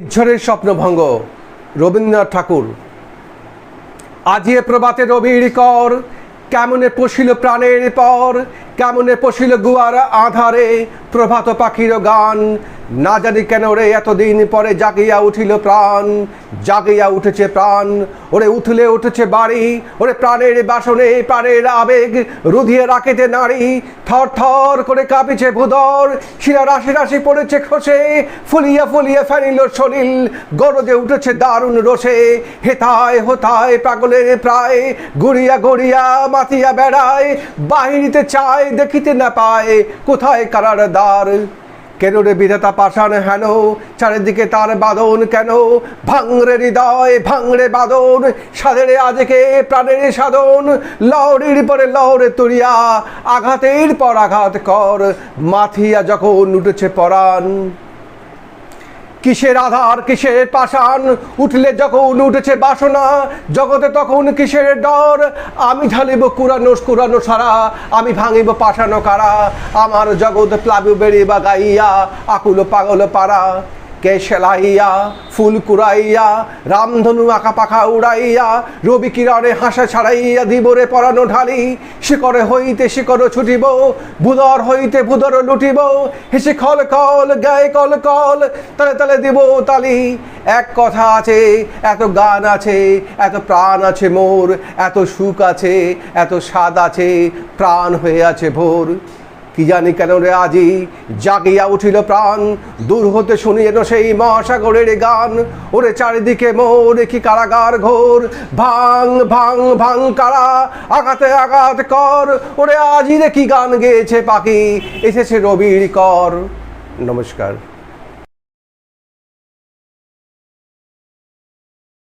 নির্ঝরের স্বপ্নভঙ্গ রবীন্দ্রনাথ ঠাকুর। আজিয়ে প্রভাতে রবির কর, কেমনে পশিল প্রাণের পর, কেমনে পশিল গুয়ার আধারে প্রভাত পাখির গান না জানি কেন ওরে এতদিন পরে জাগিয়া উঠিল প্রাণ, জাগিয়া উঠেছে প্রাণ। ওরে উঠলে উঠেছে বাড়ি, ওরে প্রাণের বাসনে প্রাণের আবেগ রুধিয়ে রাখেতে নারী। থর থর করে কাঁপিছে ভুদর শিরা রাশি রাশি পড়েছে খসে, ফুলিয়া ফুলিয়া ফেনিল শরীর গরজে উঠেছে দারুণ রোষে হেতায় হোতায় পাগলের প্রায়, গড়িয়া গড়িয়া মাতিয়া বেড়ায়, বাহিরিতে চায় দেখিতে না পায়, কোথায় কারার দ্বার কেন রে বিধাতা পাষাণ হেন? চারিদিকে তার বাদন কেন? ভাঙরে হৃদয়, ভাঙরে বাদন সাধেরে আজকে প্রাণের সাধন। লহরির পরে লহরে তুলিয়া আঘাতের পর আঘাত কর। মাথিয়া যখন উঠেছে পরাণ কিসের আধার, কিসের পাষাণ? উঠলে যখন উঠেছে বাসনা, জগতে তখন কিসের ডর? আমি ঢালিব কুরানো কুরানো সারা, আমি ভাঙিব পাষাণ কারা? আমার জগৎ প্লাবু বেড়িবা গাইয়া, আকুল পাগল পাড়া। কে সেলাইয়া ফুল কুড়াইয়া রামধনু আঁকা পাখা উড়াইয়া, রবি কিরণে হাসা ছাড়াইয়া দিবরে পরানো ঢালি শিকরে হইতে শিকর ছুটিব বুদর হইতে বুদর লুটিব, হেসে খল কল গায়ে কল কল, তালে তালে দিব তালি। এক কথা আছে, এত গান আছে, এত প্রাণ আছে মোর, এত সুখ আছে, এত স্বাদ আছে, প্রাণ হয়ে আছে ভোর। কি জানি কেন রে আজি? জাগিয়া উঠিল প্রাণ, দূর হতে শুনি যেন সেই মহাসাগরের গান। ওরে চারিদিকে মোর কি কারাগার ঘোর? ভাং ভাং ভাং কারা? আঘাতে আঘাত কর। ওরে আজি রে কি গান গেয়েছে পাখি? এসেছে রবির কর। নমস্কার।